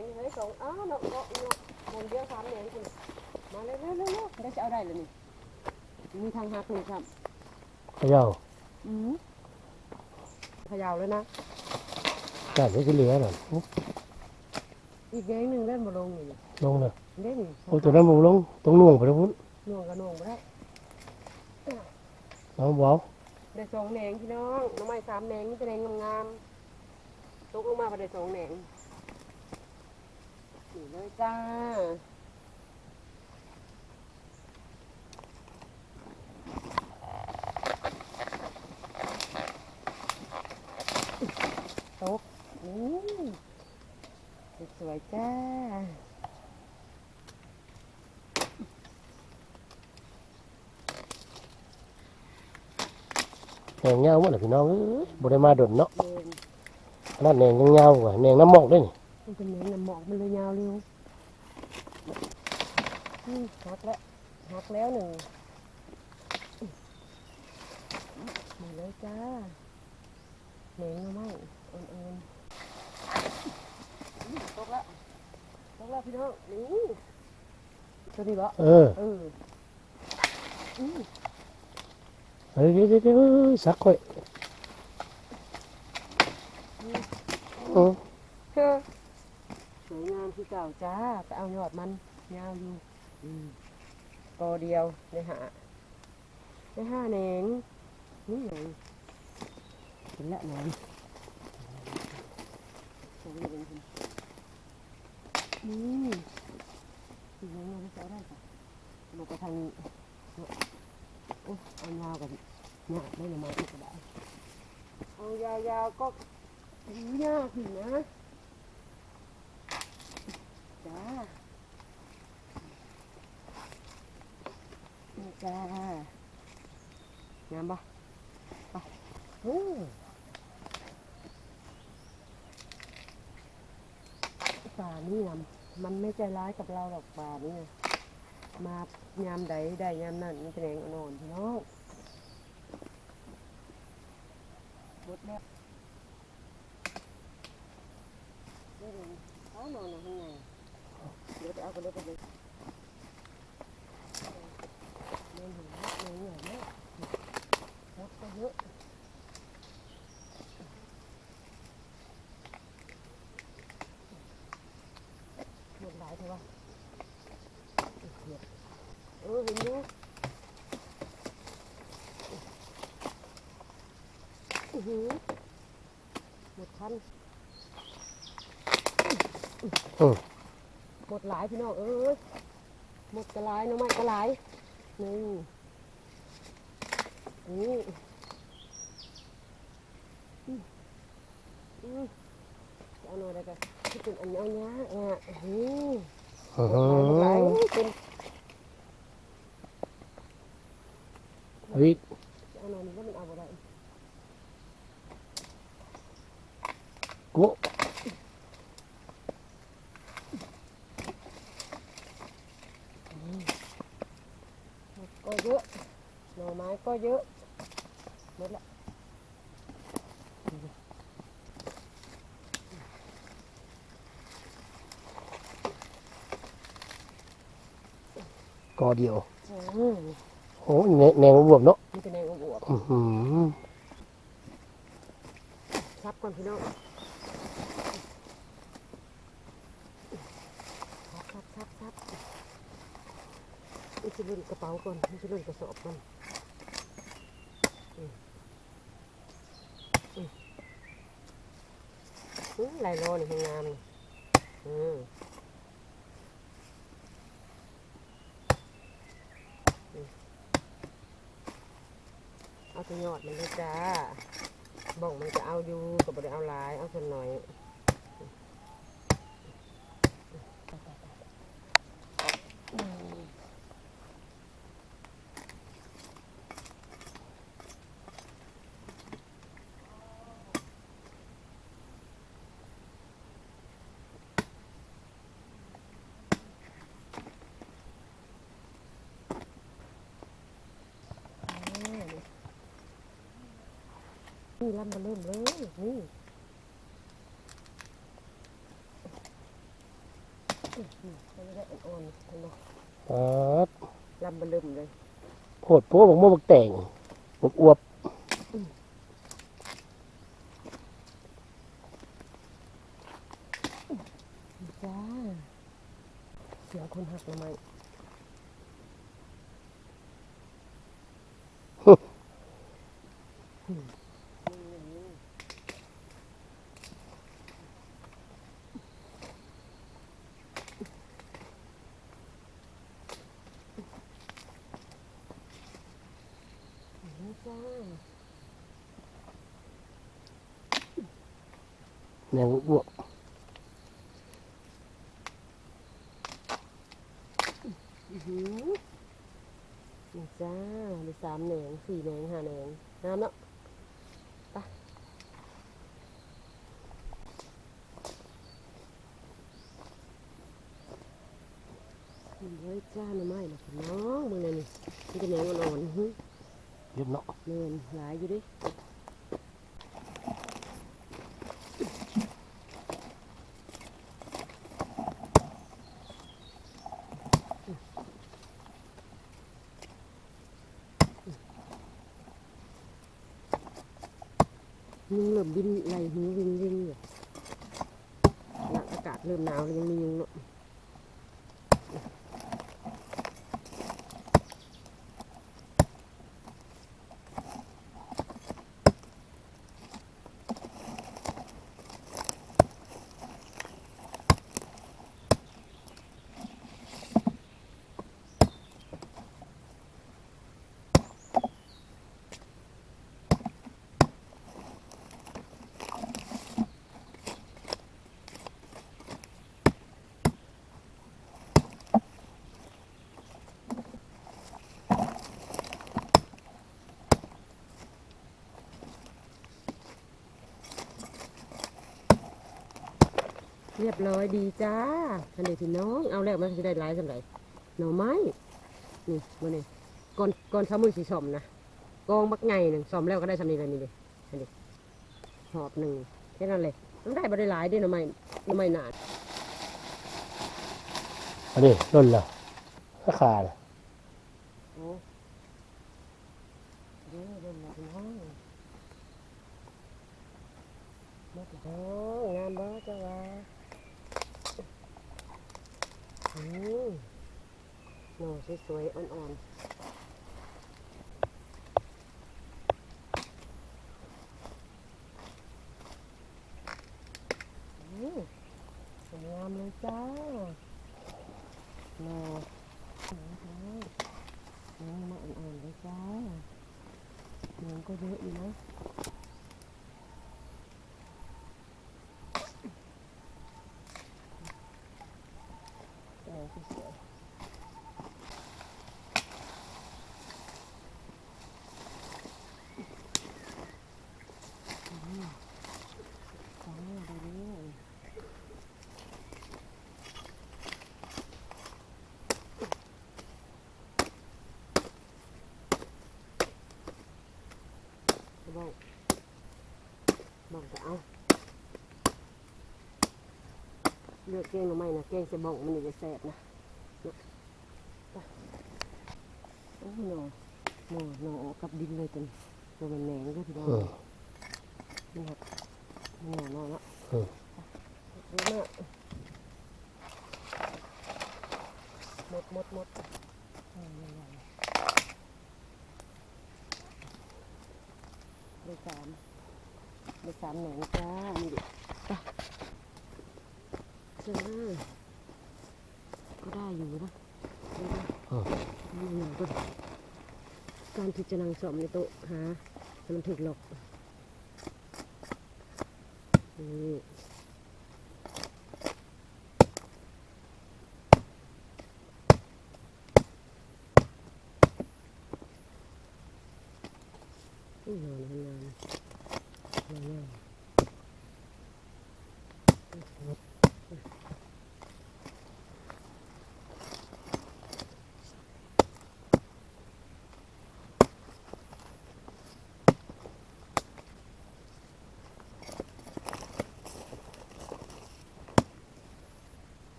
งเฮ้ยสองอ้าวเนาะเนาะเนาะมนเดียวสามแหนงคุณมาเร็วเร็วเร็วเร็วได้จะเอาได้เลยนี่มีทางหักนี่ครับเขย่าอืมพะเยาวเลยนะจัดไว้ที่เหลือน่ะอุ๊บอีกแหนงหนึ่งเล่นมาลงนี่ลงน่ะเล่นโอ้ตัวนั้นมึงลงตรงน่วงไปแล้วพุ่นน่วงกับน่วงไม่ได้เอาบ่เอาได้สองแหนงพี่น้องน้องไม้สามแหนงนี่จะแหนงงามๆตกลงมาไปได้สองแหนง นี่เลยจ้า ตกอืมสวยๆจ้า แหนงเงาหมดเลยพี่น้องเอ้ยบ่ได้มาดนเนาะเดินขนาดแหนงยังเงากว่าแหนงน้ำหมอกด้วยนี่ มันเป็นแหนงน้ำหมอกมันเลยยาวเร็วอืมหักแล้วหักแล้วหนึ่งมาเลยจ้าแหนงเอาไม่อ่อนๆอืมตกแล้วตกแล้วพี่น้องนี่ตัวนี้บ่เออเอออืมเฮ้ยเดี๋ยวเดี๋ยวเดี๋ยวสักค่อยเออเฮ้อ สวยงามที่เก่าจ้าไปเอายอดมันยาวอยู่อืมกอเดียวในหาในห้าแหนงนี่ไงเห็นละแหนงสวยเลยคุณนี่สีแหนงเราจะเอาได้จ้ะลงไปทางนี้โอ้เอายาวกันเนี่ยได้หน่อไม้อีกก็ได้เอายาวๆก็ยากอยู่นะจ้า นี่จ้างามปะไปโอ้ป่านี่นะมันไม่ใจร้ายกับเราหรอกป่านี่นะมายามใดได้ยามนั้นมันจะแรงอ่อนๆพี่น้องหมดแล้วเดี๋ยวเขานอนอยู่ข้างใน หนื่อยมากมดก็เยอหมดหลายเถอะวอือหือหมดคัน หมดหลายพี่น้องเอ้ยหมดกระลายหน้องไม้กระลายนี่นี่อืมอืมจะเอาหน่อยได้กันที่เป็นอันยาวๆอะอืมอื้อหมดหลายหมดหลายหือเป็นเฮ้ย จะเอาหน่อยนี่ว่ามันเอาบ่ได้ กุ ก็เยอะห น่อไม้ก็เยอะหมดละกอเดียวอืมโอ้ยแหนแหนงบวบเนาะนี่เป็นแนงอวบอื้อหือๆซับก่อนพี่น้องซับซับซับซับนี่จะลุ่นกระเป๋าก่อนนี่จะลุ่นกระสอบก่อน ลายโลนี่มันงามนี่อืมเอาตัวยอดมันเลยจ้าบ่องมันจะเอาอยู่กับบริเอาลาย เอาส่วนหน่อย นี่ลำมาเริ่มเลยนี่มันไม่ได้อ่อนๆเห็นบ่ปัดลำบลึมเลยโพดโพบักม่วงบักแต่งบักอวบจ้าเสียงคนหักทำไมจ้า แหนงอ้วบอือหือนี่จ้ามีสามแหนงสี่แหนงห้าแหนงน้ำเนาะไปนี่เลยจ้าหน่อไม้นะน้องมึงเลยนี่มันจะแหนงอ่อนๆเยอะเนาะเนินหลายอยู่ดิยุงเริ่ม บินไหลหูวิ่งวิงอยู่นะอากาศเริ่มหนาวแล้วยังมียุงเนาะ เรียบร้อยดีจ้าทันเดพี่น้อง เอาแล้วมันจะได้หลายสำหรับหน่อไม้ นี่มาเนี่ยก่อนก่อนช้ามือสีสอมนะกองบักไงหนึ่งสอมแล้วก็ได้สำนีเลยนี่เลยอันนี้หอบหนึ่งแค่นั้นเลยมันได้บ่ได้หลายเด้วยหน่อไม้หน่อไม้หนาดอันนี้ร่นแล้วราคาน่ะโอ้เด้อเดินมาพี่น้องมาพี่น้องงามบ่จ้าวะอืม หน่อสวยๆ อ่อนๆอืมสวยงามเลยจ้าหน่อน้องมาอ่อนๆเลยจ้าน้องก็เยอะอยู่นะน้องสวยๆอืมจ้าไปเรื่อยบอกบอกจะเอา เลือกเก้งหรือไม่นะเก้งจะบอกมันจะแสบนะนะไปโอ้หนอหนอหนอออกกับดินเลยจนตัวมันแหนงก็ทีเดียวเออนี่ครับหนอหนอละเออเยอะมากหมดหมดหมดอืมใหญ่ๆได้สามได้สามแหนงจ้านี่ดิไป จ้าก็ได้อยู่นะได้นะเออนี่หน่อยก็การที่จะนั่งสอมในโต๊ะหาให้มันถึกหรอกนี่นี่นอนนานนาน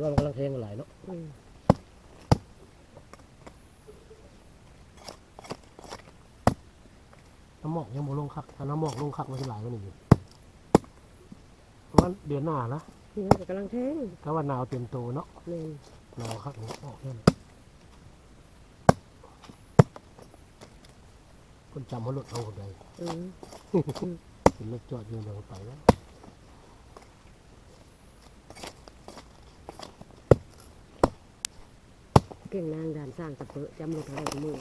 ว่ามันกำลังเทงกันหลายเนาะ อืม น้ำหมอกยังบ่ลงคักถ้าน้ำหมอกลงคักมันจะหลายกว่านี้อยู่ประมาณเดือนหน้านะนี่มันก็กำลังแทงถ้าว่าหนาวเตรียมตัวเนาะแม่นหนาวคักนี่ออกนั่นคนจำเขาหลุดเอาคนใดอืมเห็นรถจอดอยู่เดี๋ยวไปแล้วเก่งนางด่านสร้างสะเปอะจำรถอะไรทุกมือ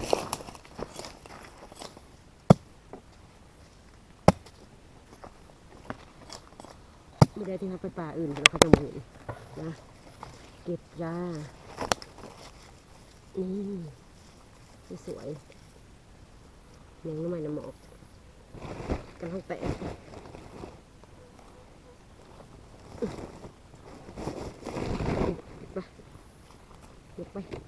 มือใดที่รับไปป่าอื่นแล้วเขาจะเห็นนะ เก็บยานี่สวยเลี้ยงน้ำมันน้ำหมอกกันห้องแตะไปไป